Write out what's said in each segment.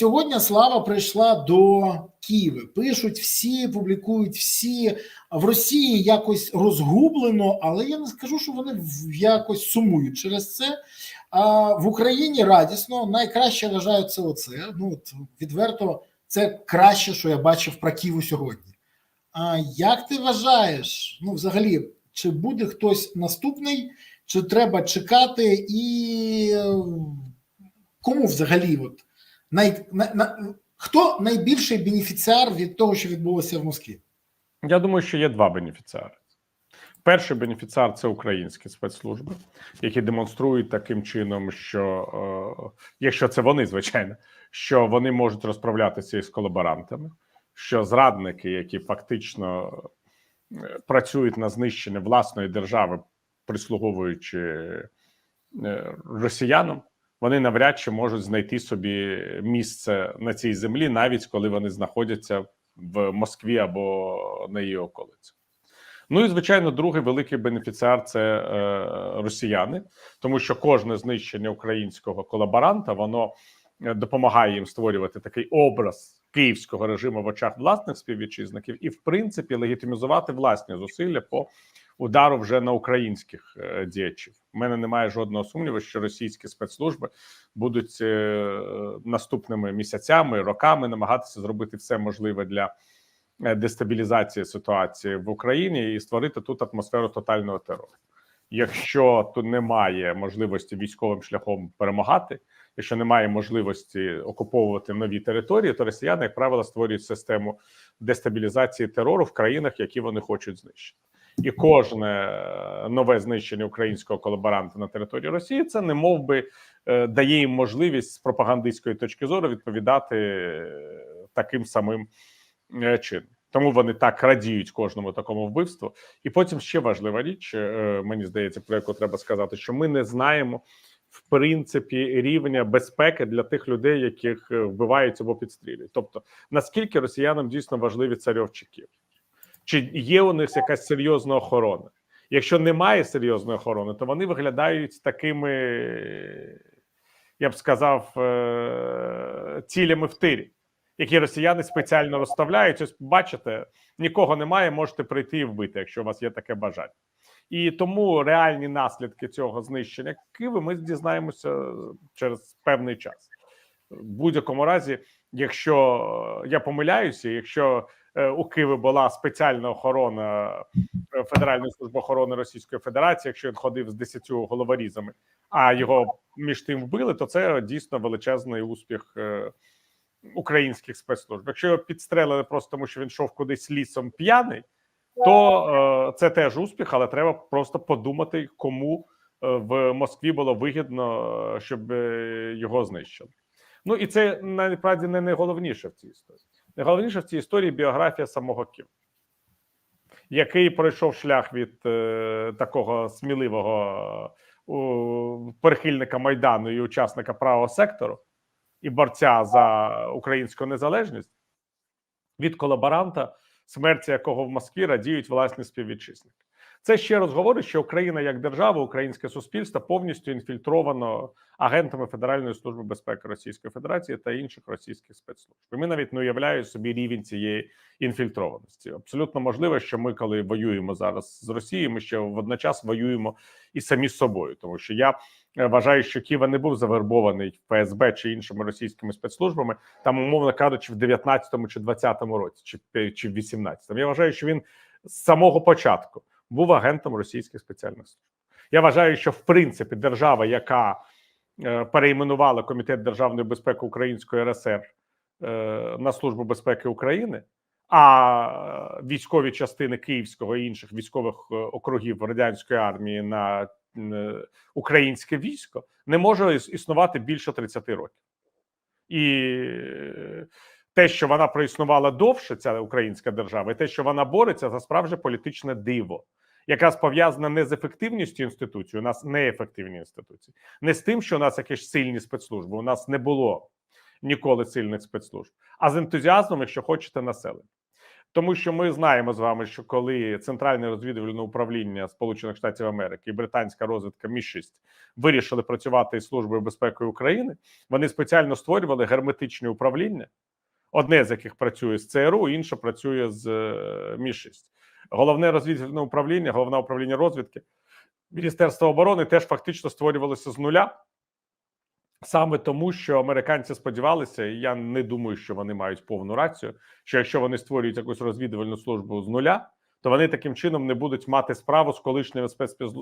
сьогодні слава прийшла до Києва. Пишуть всі, публікують всі в Росії якось розгублено, але я не скажу, що вони якось сумують через це. А в Україні радісно. Найкраще вважаю це оце. Ну от відверто, це краще, що я бачив про Києву сьогодні. А як ти вважаєш? Ну, взагалі, чи буде хтось наступний, чи треба чекати, і е, кому взагалі от най, на, на, хто найбільший бенефіціар від того, що відбулося в Москві? Я думаю, що є два бенефіціари. Перший бенефіціар це українські спецслужби, які демонструють таким чином, що е, якщо це вони, звичайно, що вони можуть розправлятися із колаборантами, що зрадники, які фактично е, працюють на знищення власної держави, прислуговуючи е, росіянам, вони навряд чи можуть знайти собі місце на цій землі, навіть коли вони знаходяться в Москві або на її околиці. Ну і звичайно, другий великий бенефіціар це е, росіяни, тому що кожне знищення українського колаборанта воно е, допомагає їм створювати такий образ київського режиму в очах власних співвітчизників і, в принципі, легітимізувати власні зусилля по удару вже на українських е, діячів. У мене немає жодного сумніву, що російські спецслужби будуть е, наступними місяцями, роками намагатися зробити все можливе для е, дестабілізації ситуації в Україні і створити тут атмосферу тотального терору. Якщо тут немає можливості військовим шляхом перемагати, якщо немає можливості окуповувати нові території, то росіяни, як правило, створюють систему дестабілізації терору в країнах, які вони хочуть знищити. І кожне е, нове знищення українського колаборанта на території Росії це не мов би е, дає їм можливість з пропагандистської точки зору відповідати е, таким самим чином. Тому вони так радіють кожному такому вбивству. І потім ще важлива річ, мені здається, про яку треба сказати, що ми не знаємо в принципі рівня безпеки для тих людей, яких вбивають або підстрілюють. Тобто, наскільки росіянам дійсно важливі царьовчики? Чи є у них якась серйозна охорона? Якщо немає серйозної охорони, то вони виглядають такими, я б сказав, е, цілями в тирі, які росіяни спеціально розставляють. Ось бачите, нікого немає, можете прийти і вбити, якщо у вас є таке бажання. І тому реальні наслідки цього знищення Києва ми дізнаємося через певний час. В будь-якому разі, якщо я помиляюся, якщо у Києві була спеціальна охорона е, Федеральної служби охорони Російської Федерації, якщо він ходив з 10 головорізами, а його між тим вбили, то це дійсно величезний успіх е, українських спецслужб. Якщо його підстрелили просто тому, що він йшов кудись лісом п'яний, то е, це теж успіх, але треба просто подумати, кому е, в Москві було вигідно, е, щоб е, його знищили. Ну і це насправді не найголовніше в цій історії. Найголовніше в цій історії біографія самого Кім, який пройшов шлях від е, такого сміливого е, прихильника майдану і учасника правого сектору і борця за українську незалежність від колаборанта, смерті якого в Москві радіють власні співвітчизники. Це ще раз говорить, що Україна як держава, українське суспільство повністю інфільтровано агентами Федеральної служби безпеки Російської Федерації та інших російських спецслужб. І ми навіть не уявляємо собі рівень цієї інфільтрованості. Абсолютно можливо, що ми, коли воюємо зараз з Росією, ми ще водночас воюємо і самі з собою, тому що я е, вважаю, що Ківа не був завербований в ФСБ чи іншими російськими спецслужбами, там, умовно кажучи, в 19-му чи 20-му році, чи, чи в 18-му. Я вважаю, що він з самого початку був агентом російських спеціальних служб. Я вважаю, що в принципі держава, яка е, перейменувала Комітет державної безпеки Української РСР е, на Службу безпеки України, а військові частини Київського і інших військових е, округів радянської армії на українське військо, не може існувати більше 30 років. І те, що вона проіснувала довше, ця українська держава, і те, що вона бореться за справжнє політичне диво, якраз пов'язане не з ефективністю інституцій, у нас неефективні інституції, не з тим, що у нас якісь сильні спецслужби. У нас не було ніколи сильних спецслужб, а з ентузіазмом, якщо хочете, населення. Тому що ми знаємо з вами, що коли Центральне розвідувальне управління Сполучених Штатів Америки і британська розвідка Мі-6 вирішили працювати із службою безпеки України, вони спеціально створювали герметичні управління, одне з яких працює з ЦРУ, інше працює з е, Мі-6. Головне розвідувальне управління, головне управління розвідки Міністерства оборони теж фактично створювалося з нуля. Саме тому, що американці сподівалися, і я не думаю, що вони мають повну рацію. Що якщо вони створюють якусь розвідувальну службу з нуля, то вони таким чином не будуть мати справу з колишніми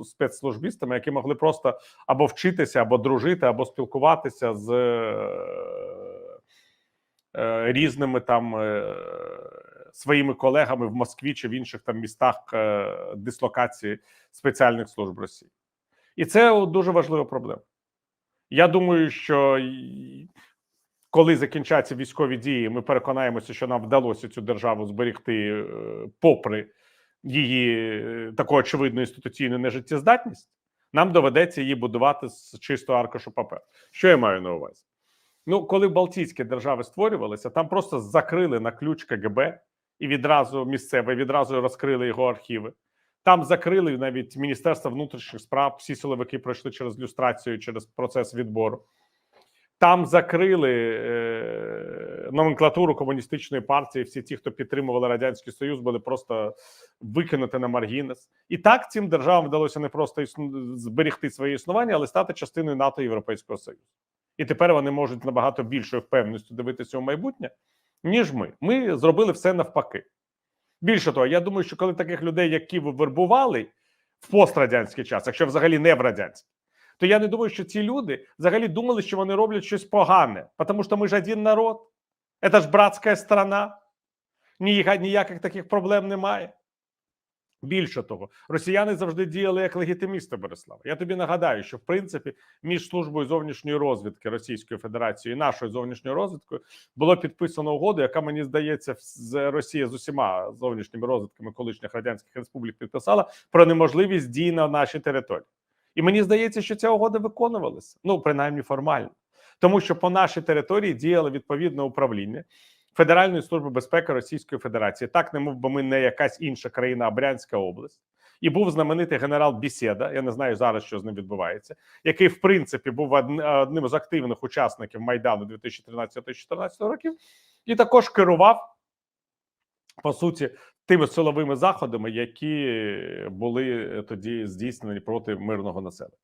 спецслужбістами, які могли просто або вчитися, або дружити, або спілкуватися з е, різними там е, своїми колегами в Москві чи в інших там містах е, дислокації спеціальних служб Росії, і це дуже важлива проблема. Я думаю, що коли закінчаться військові дії, ми переконаємося, що нам вдалося цю державу зберегти, е, попри її е, таку очевидну інституційну нежиттєздатність. Нам доведеться її будувати з чистого аркушу паперу. Що я маю на увазі? Ну, коли Балтійські держави створювалися, там просто закрили на ключ КГБ і відразу місцеве, відразу розкрили його архіви. Там закрили навіть Міністерство внутрішніх справ. Всі силовики пройшли через люстрацію, через процес відбору. Там закрили е, номенклатуру комуністичної партії. Всі ті, хто підтримували радянський союз, були просто викинути на маргінес. І так цим державам вдалося не просто існу... зберегти своє існування, але стати частиною НАТО і Європейського Союзу. І тепер вони можуть набагато більшою впевненістю дивитися у майбутнє, ніж ми. Ми зробили все навпаки. Більше того, я думаю, що коли таких людей, які вербували в пострадянський час, якщо взагалі не в радянський, то я не думаю, що ці люди взагалі думали, що вони роблять щось погане, тому що ми ж один народ, це ж братська страна, ніяких таких проблем немає. Більше того, росіяни завжди діяли як легітимісти Борислава. Я тобі нагадаю, що в принципі між службою зовнішньої розвідки Російської Федерації і нашою зовнішньою розвідкою було підписано угоду, яка мені здається, з Росія з усіма зовнішніми розвідками колишніх радянських республік підписала про неможливість дій на нашій території. І мені здається, що ця угода виконувалася, ну принаймні формально, тому що по нашій території діяло відповідне управління. Федеральної служби безпеки Російської Федерації, так не мов би ми не якась інша країна, а Брянська область, і був знаменитий генерал Бісєда. Я не знаю зараз, що з ним відбувається, який в принципі був одним з активних учасників майдану 2013-2014 років, і також керував по суті тими силовими заходами, які були тоді здійснені проти мирного населення.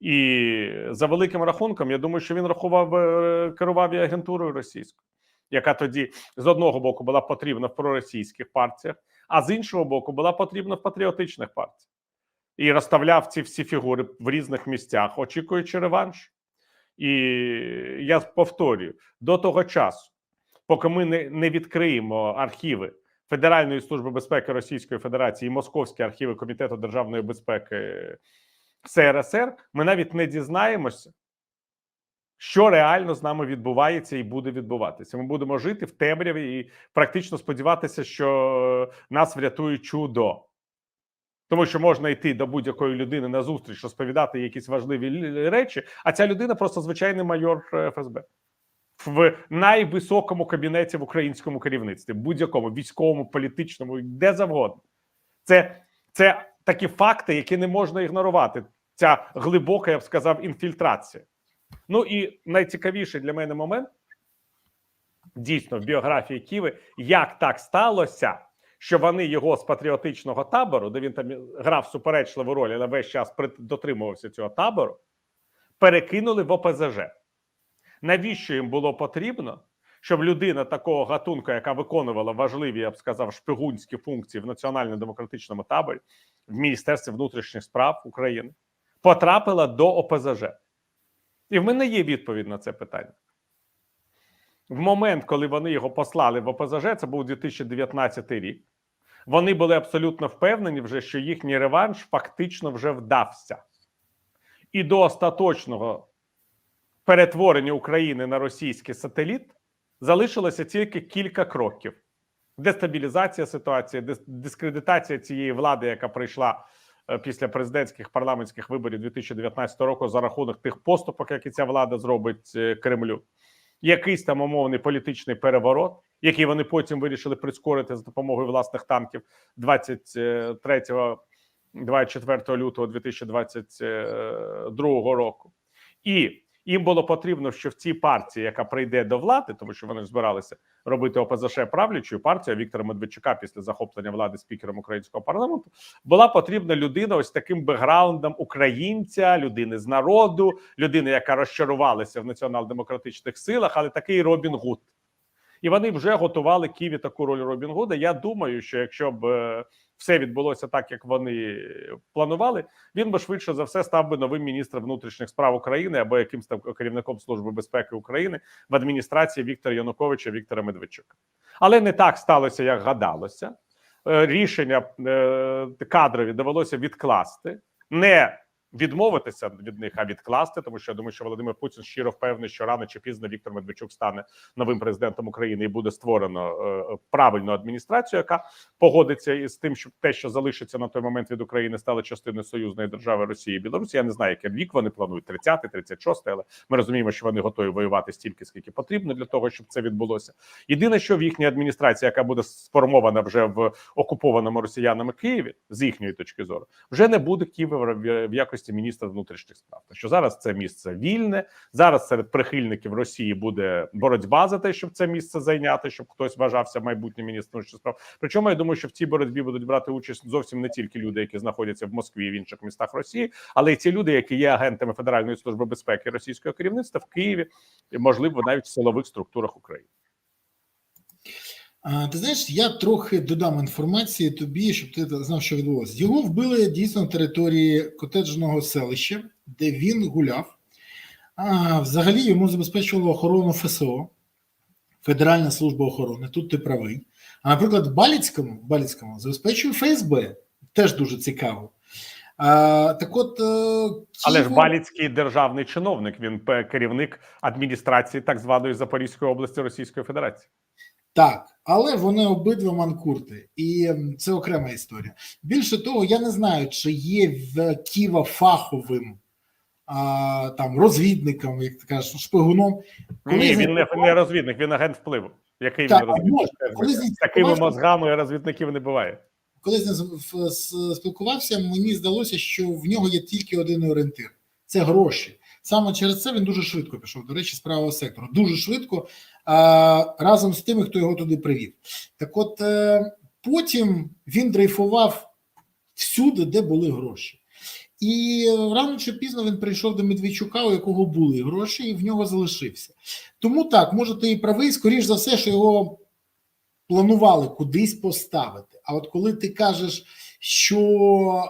І за великим рахунком, я думаю, що він рахував е, керував і агентурою російською яка тоді з одного боку була потрібна в проросійських партіях, а з іншого боку була потрібна в патріотичних партіях. І розставляв ці всі фігури в різних місцях, очікуючи реванш. І я повторюю: до того часу, поки ми не, не відкриємо архіви Федеральної служби безпеки Російської Федерації і Московські архіви Комітету державної безпеки СРСР, ми навіть не дізнаємося, що реально з нами відбувається і буде відбуватися. Ми будемо жити в темряві і практично сподіватися, що нас врятує чудо. Тому що можна йти до будь-якої людини на зустріч, розповідати якісь важливі речі, а ця людина просто звичайний майор е, ФСБ в найвисокому кабінеті в українському керівництві, будь-якому військовому, політичному, де завгодно. Це, це такі факти, які не можна ігнорувати. Ця глибока, я б сказав, інфільтрація. Ну і найцікавіший для мене момент дійсно в біографії Ківи, як так сталося, що вони його з патріотичного табору, де він там грав суперечливу роль, але весь час дотримувався цього табору, перекинули в ОПЗЖ. Навіщо їм було потрібно, щоб людина такого гатунку, яка виконувала важливі, я б сказав, шпигунські функції в національно-демократичному таборі в Міністерстві внутрішніх справ України, потрапила до ОПЗЖ? І в мене є відповідь на це питання. В момент, коли вони його послали в ОПЗЖ, це був 2019 рік. Вони були абсолютно впевнені, вже, що їхній реванш фактично вже вдався. І до остаточного перетворення України на російський сателіт залишилося тільки кілька кроків: дестабілізація ситуації, дискредитація цієї влади, яка прийшла після президентських парламентських виборів 2019 року за рахунок тих поступок, які ця влада зробить е, Кремлю, якийсь там умовний політичний переворот. який вони потім вирішили прискорити за допомогою власних танків 23 24 лютого 2022 року. І їм було потрібно, що в цій партії, яка прийде до влади, тому що вони збиралися робити ОПЗШ правлячою партію Віктора Медведчука після захоплення влади спікером українського парламенту, була потрібна людина ось таким бекграундом українця, людини з народу, людини, яка розчарувалася в націонал-демократичних силах, але такий Робін Гуд. І вони вже готували Києві таку роль Робін Гуда. Я думаю, що якщо б е, все відбулося так, як вони планували, він би швидше за все став би новим міністром внутрішніх справ України або якимсь там керівником служби безпеки України в адміністрації Віктора Януковича Віктора Медведчука. Але не так сталося, як гадалося. Е, Рішення е, кадрові довелося відкласти, не відмовитися від них, а відкласти, тому що я думаю, що Володимир Путін щиро впевнений, що рано чи пізно Віктор Медведчук стане новим президентом України і буде створено е, правильну адміністрацію, яка погодиться із тим, що те, що залишиться на той момент від України, стало частиною союзної держави Росії і Білорусі. Я не знаю, який вік вони планують 30-й, 36-й, але ми розуміємо, що вони готові воювати стільки, скільки потрібно для того, щоб це відбулося. Єдине, що в їхній адміністрації, яка буде сформована вже в окупованому росіянами Києві, з їхньої точки зору, вже не буде Києва в- в якості міністра внутрішніх справ. Тому що зараз це місце вільне. Зараз серед прихильників Росії буде боротьба за те, щоб це місце зайняти, щоб хтось вважався майбутнім міністром внутрішніх справ. Причому я думаю, що в цій боротьбі будуть брати участь зовсім не тільки люди, які знаходяться в Москві і в інших містах Росії, але й ті люди, які є агентами Федеральної служби безпеки російського керівництва в Києві, і, можливо, навіть в силових структурах України. Ти знаєш, я трохи додам інформації тобі, щоб ти знав, що відбулося. Його вбили дійсно на території котеджного селища, де він гуляв. А, взагалі йому забезпечувало охорону ФСО, Федеральна служба охорони. Тут ти правий. А наприклад, Баліцькому, Баліцькому забезпечує ФСБ. Теж дуже цікаво. А, так от, е, Але ж Баліцький державний чиновник, він керівник адміністрації так званої Запорізької області Російської Федерації. Так, але вони обидва манкурти, і ем, це окрема історія. Більше того, я не знаю, чи є в Ківа фаховим а, там розвідником, як ти кажеш, шпигуном. Коли Ні, він не, не розвідник, він агент впливу. Який Так, він розвідник? з такими мозгами розвідників не буває. Коли з ним спілкувався, мені здалося, що в нього є тільки один орієнтир це гроші. Саме через це він дуже швидко пішов. До речі, з правого сектору. Дуже швидко разом з тими, хто його туди привів. Так, от е, потім він дрейфував всюди, де були гроші. І рано чи пізно він прийшов до Медведчука, у якого були гроші, і в нього залишився. Тому так, може, ти і правий, скоріш за все, що його планували кудись поставити. А от коли ти кажеш, що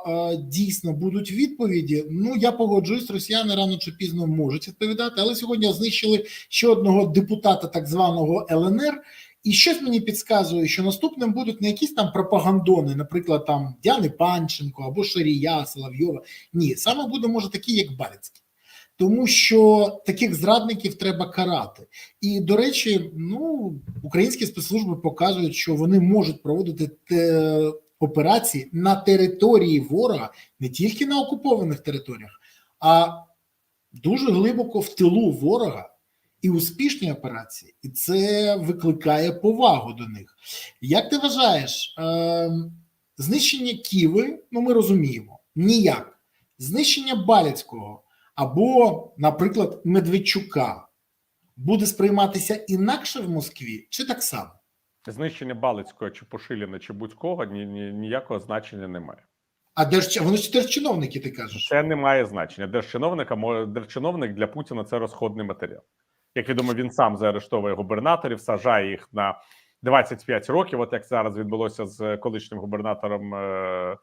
е, дійсно будуть відповіді, ну я погоджуюсь, росіяни рано чи пізно можуть відповідати, але сьогодні знищили ще одного депутата так званого ЛНР. І щось мені підказує, що наступним будуть не якісь там пропагандони, наприклад, там Діани Панченко або Шарія, Соловйова. Ні, саме буде може такі, як Балицький. Тому що таких зрадників треба карати. І до речі, ну українські спецслужби показують, що вони можуть проводити те, операції на території ворога, не тільки на окупованих територіях, а дуже глибоко в тилу ворога і успішні операції, і це викликає повагу до них. Як ти вважаєш, е, знищення Ківи, ну ми розуміємо, ніяк. Знищення Баляцького або, наприклад, Медведчука буде сприйматися інакше в Москві чи так само? Знищення Балицького чи Пошиліна чи будь-кого ні, ні, ніякого значення немає. А держ... вони ж теж чиновники, ти кажеш. Це не має значення. Держчиновника мо- держчиновник для Путіна це розходний матеріал. Як відомо, він сам заарештовує губернаторів, саджає їх на 25 років. От як зараз відбулося з колишнім губернатором е-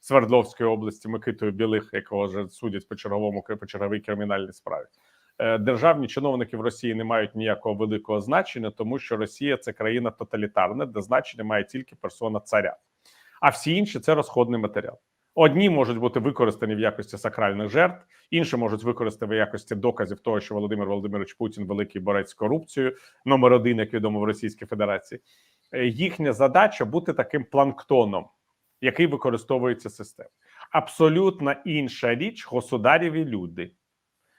Свердловської області Микитою Білих, якого вже судять по черговому по черговій кримінальній справі. Е, Державні чиновники в Росії не мають ніякого великого значення, тому що Росія це країна тоталітарна, де значення має тільки персона царя, а всі інші це розходний матеріал. Одні можуть бути використані в якості сакральних жертв, інші можуть використані в якості доказів того, що Володимир Володимирович Путін великий борець з корупцією, номер один, як відомо в Російській Федерації. Е, Їхня задача бути таким планктоном, який використовується системою. Абсолютно інша річ государєві люди.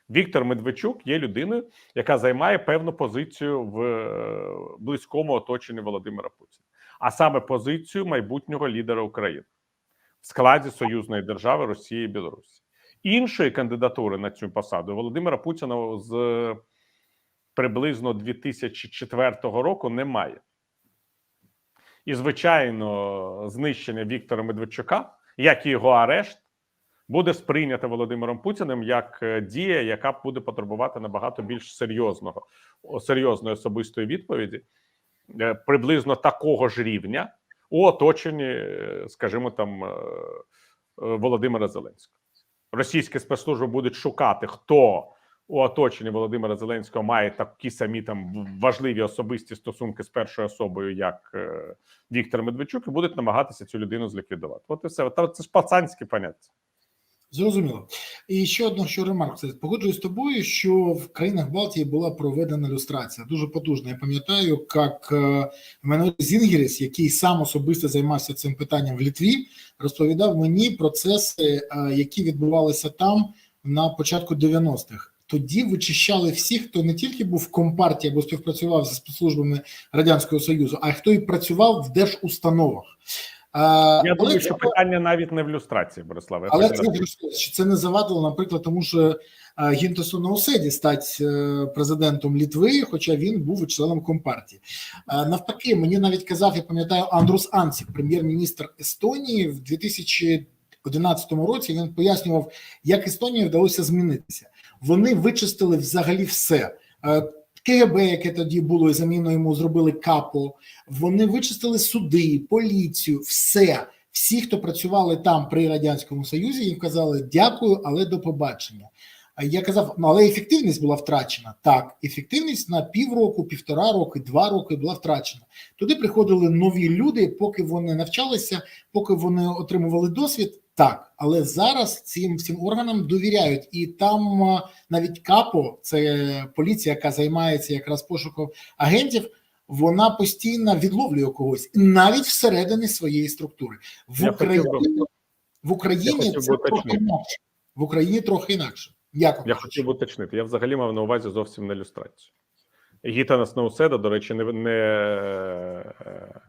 Віктор Медведчук є людиною, яка займає певну позицію в е, близькому оточенні Володимира Путіна, а саме позицію майбутнього лідера України в складі союзної держави Росії і Білорусі. Іншої кандидатури на цю посаду Володимира Путіна з приблизно 2004 року немає. І, звичайно, знищення Віктора Медведчука, як і його арешт, буде сприйнято Володимиром Путіним як е, дія, яка буде потребувати набагато більш серйозного серйозної особистої відповіді, е, приблизно такого ж рівня у оточенні, е, скажімо, там Володимира Зеленського. Російські спецслужби будуть шукати, хто у оточенні Володимира Зеленського має такі самі там важливі особисті стосунки з першою особою, як Віктор Медведчук, і будуть намагатися цю людину зліквідувати. От і все. Це ж пацанські поняття. Зрозуміло. І ще одна що ремарк. Це погоджуюсь з тобою, що в країнах Балтії була проведена люстрація. Дуже потужна. Я пам'ятаю, як е, Мануель Зінгеріс, який сам особисто займався цим питанням в Літві, розповідав мені процеси, е, які відбувалися там на початку 90-х. Тоді вичищали всіх, хто не тільки був в компартії або співпрацював зі спецслужбами радянського союзу, а й хто і працював в держустановах. Е, Я але думаю, що питання навіть не в люстрації, Бориславе. але це це не завадило, наприклад, тому що е, Гінтесу Науседі стати е, президентом Літви, хоча він був членом компартії. Е, Навпаки, мені навіть казав, я пам'ятаю, Андрус Ансік, прем'єр-міністр Естонії, в 2011 році він пояснював, як Естонії вдалося змінитися. Вони вичистили взагалі все. КГБ, яке тоді було і заміну йому зробили капо. Вони вичистили суди, поліцію, все. Всі, хто працювали там при радянському союзі, їм казали дякую, але до побачення. Я казав, ну але ефективність була втрачена. Так, ефективність на півроку, півтора роки, два роки була втрачена. Туди приходили нові люди, поки вони навчалися, поки вони отримували досвід. Так, але зараз цим всім органам довіряють, і там навіть капо, це поліція, яка займається якраз пошуком агентів. Вона постійно відловлює когось навіть всередині своєї структури. В Я Україні би- в Україні хотів це трохи уточнити. інакше. В Україні трохи інакше. Як вам Я хотів би уточнити. Я взагалі мав на увазі зовсім не ілюстрацію. Гітанас Науседа, до речі, не, не е,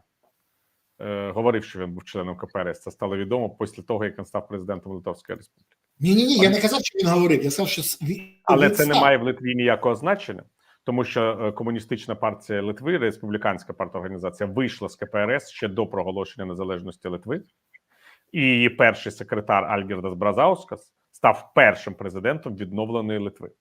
говорив, що він був членом КПРС. Це стало відомо після того, як він став президентом Литовської Республіки. Ні, ні, ні. Я не казав, що він говорив. Я сказав, що він, Але це не має в Литві ніякого значення, тому що е, комуністична партія Литви, республіканська партія організація, вийшла з КПРС ще до проголошення незалежності Литви, і її перший секретар Альгірдас Бразаускас став першим президентом відновленої Литви.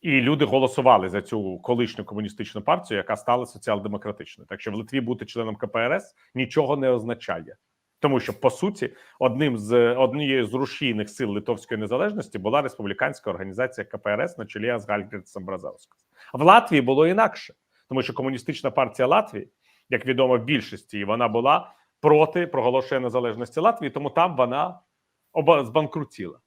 І люди голосували за цю колишню комуністичну партію, яка стала соціал-демократичною. Так що в Литві бути членом КПРС нічого не означає. Тому що по суті, одним з однією з рушійних сил литовської незалежності була республіканська організація КПРС на чолі з Гальгерцем Бразаускас. В Латвії було інакше, тому що комуністична партія Латвії, як відомо, в більшості і вона була проти проголошення незалежності Латвії, тому там вона оба збанкрутіла.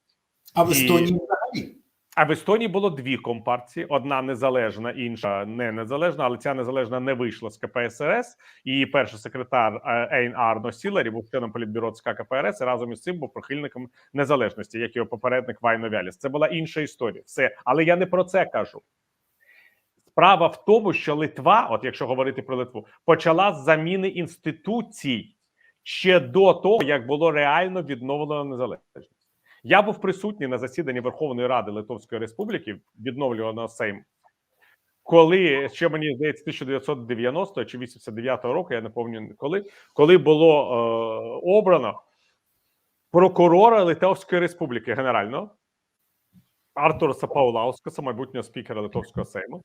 А в І- Естонії взагалі. А в Естонії було дві компартії: одна незалежна, інша не незалежна, але ця незалежна не вийшла з КПСРС. Її перший секретар е, Ейн Арно Сіларі був членом політбюро ЦК КПРС і разом із цим був прихильником незалежності, як його попередник Вайно Вяліс. Це була інша історія. Все, але я не про це кажу. Справа в тому, що Литва, от якщо говорити про Литву, почала з заміни інституцій ще до того, як було реально відновлено незалежність. Я був присутній на засіданні Верховної Ради Литовської Республіки, відновлюваного Сейм, коли ще мені здається, 1990 чи 89 року, я не пам'ятаю коли, коли було е, обрано прокурора Литовської Республіки генерального Артурса Паулаускаса, майбутнього спікера Литовського Сейму.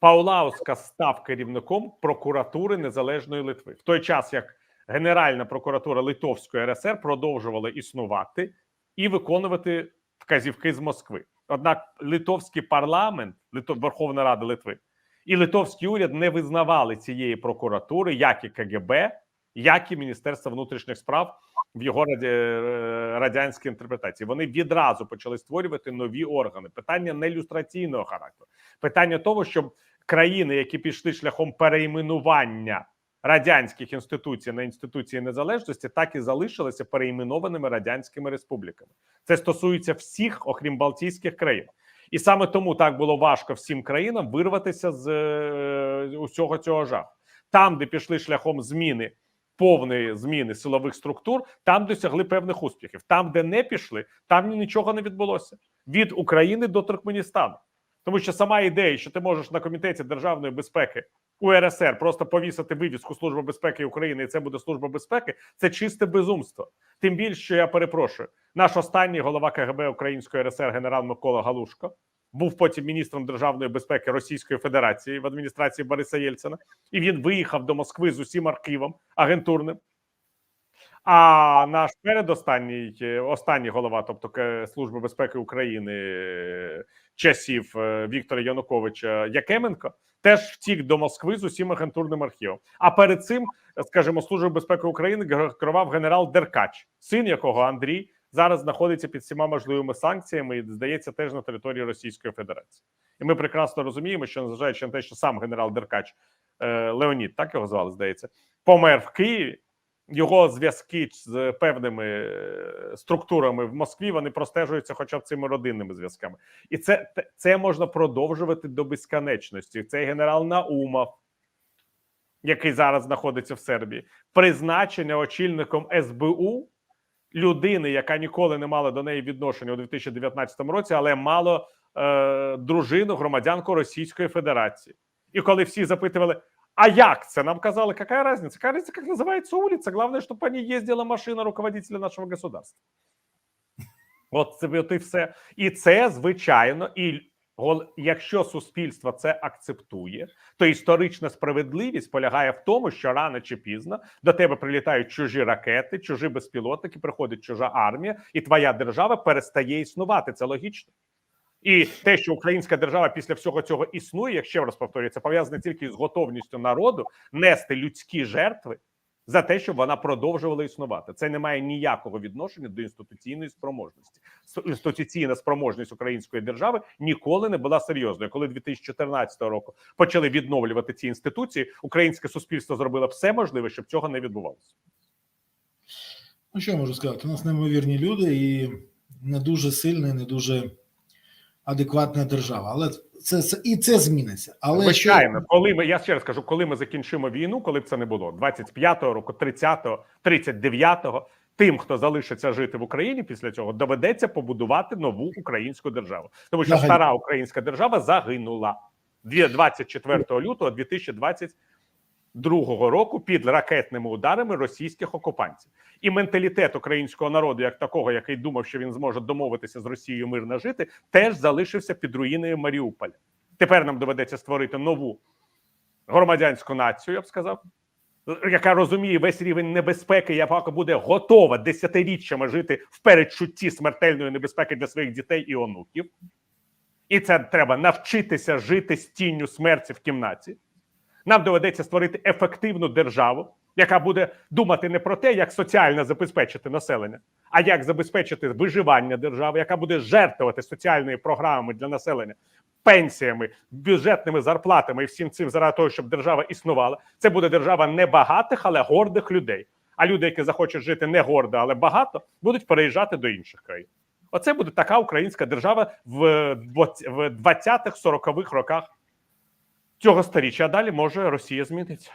Паулаускас став керівником прокуратури Незалежної Литви в той час, як Генеральна прокуратура Литовської РСР продовжувала існувати і виконувати вказівки з Москви. Однак литовський парламент, Литов, Верховна Рада Литви і литовський уряд не визнавали цієї прокуратури, як і КГБ, як і Міністерство внутрішніх справ в його е, радянській інтерпретації. Вони відразу почали створювати нові органи. Питання не люстраційного характеру, питання того, щоб країни, які пішли шляхом перейменування радянських інституцій на інституції незалежності, так і залишилися переіменованими радянськими республіками. Це стосується всіх, окрім Балтійських країн. І саме тому так було важко всім країнам вирватися з е, усього цього жаху. Там, де пішли шляхом зміни, повної зміни силових структур, там досягли певних успіхів. Там, де не пішли, там нічого не відбулося від України до Туркменістану. Тому що сама ідея, що ти можеш на комітеті державної безпеки УРСР просто повісити вивіску Служби безпеки України, і це буде служба безпеки, це чисте безумство. Тим більше, що я перепрошую, наш останній голова КГБ Української РСР генерал Микола Галушко був потім міністром державної безпеки Російської Федерації в адміністрації Бориса Єльцина, і він виїхав до Москви з усім архівом агентурним. А наш передостанній е, останній голова, тобто Служби безпеки України е, часів е, Віктора Януковича Якеменко, теж втік до Москви з усім агентурним архівом. А перед цим, скажімо, служби безпеки України керував генерал Деркач, син якого Андрій зараз знаходиться під всіма можливими санкціями і здається теж на території Російської Федерації. І ми прекрасно розуміємо, що незважаючи на те, що сам генерал Деркач е, Леонід, так його звали, здається, помер в Києві. Його зв'язки з певними е, структурами в Москві вони простежуються, хоча б цими родинними зв'язками, і це це можна продовжувати до безконечності. Цей генерал Наумов, який зараз знаходиться в Сербії, призначення очільником СБУ людини, яка ніколи не мала до неї відношення у 2019 році, але мало е, дружину громадянку Російської Федерації. І коли всі запитували. А як це? Нам казали, какая разница? Какая разница, как называется улица? Главное, чтобы по ней ездила машина руководителя нашого государства. От це от і все. І це, звичайно, і якщо суспільство це акцептує, то історична справедливість полягає в тому, що рано чи пізно до тебе прилітають чужі ракети, чужі безпілотники, приходить чужа армія, і твоя держава перестає існувати. Це логічно. І те, що українська держава після всього цього існує, як ще раз повторюю, це пов'язане тільки з готовністю народу нести людські жертви за те, щоб вона продовжувала існувати. Це не має ніякого відношення до інституційної спроможності. Інституційна спроможність української держави ніколи не була серйозною. Коли 2014 року почали відновлювати ці інституції, українське суспільство зробило все можливе, щоб цього не відбувалося. Ну, що я можу сказати? У нас неймовірні люди і не дуже сильна, і не дуже адекватна держава. Але це, це і це зміниться. Але Звичайно, коли ми я ще раз кажу, коли ми закінчимо війну, коли б це не було 25-го року, 30-го, 39-го, тим, хто залишиться жити в Україні після цього, доведеться побудувати нову українську державу, тому що стара українська держава загинула Дві- 24 лютого 2022 року під ракетними ударами російських окупантів. І менталітет українського народу, як такого, який думав, що він зможе домовитися з Росією мирно жити, теж залишився під руїною Маріуполя. Тепер нам доведеться створити нову громадянську націю, я б сказав, яка розуміє весь рівень небезпеки, яка буде готова десятиріччями жити в передчутті смертельної небезпеки для своїх дітей і онуків. І це треба навчитися жити з тінню смерті в кімнаті. Нам доведеться створити ефективну державу, яка буде думати не про те, як соціально забезпечити населення, а як забезпечити виживання держави, яка буде жертвувати соціальними програмами для населення, пенсіями, бюджетними зарплатами і всім цим заради того, щоб держава існувала. Це буде держава не багатих, але гордих людей. А люди, які захочуть жити не гордо, але багато, будуть переїжджати до інших країн. Оце буде така українська держава в 20-х, 40-х роках цього сторіччя. А далі може Росія зміниться.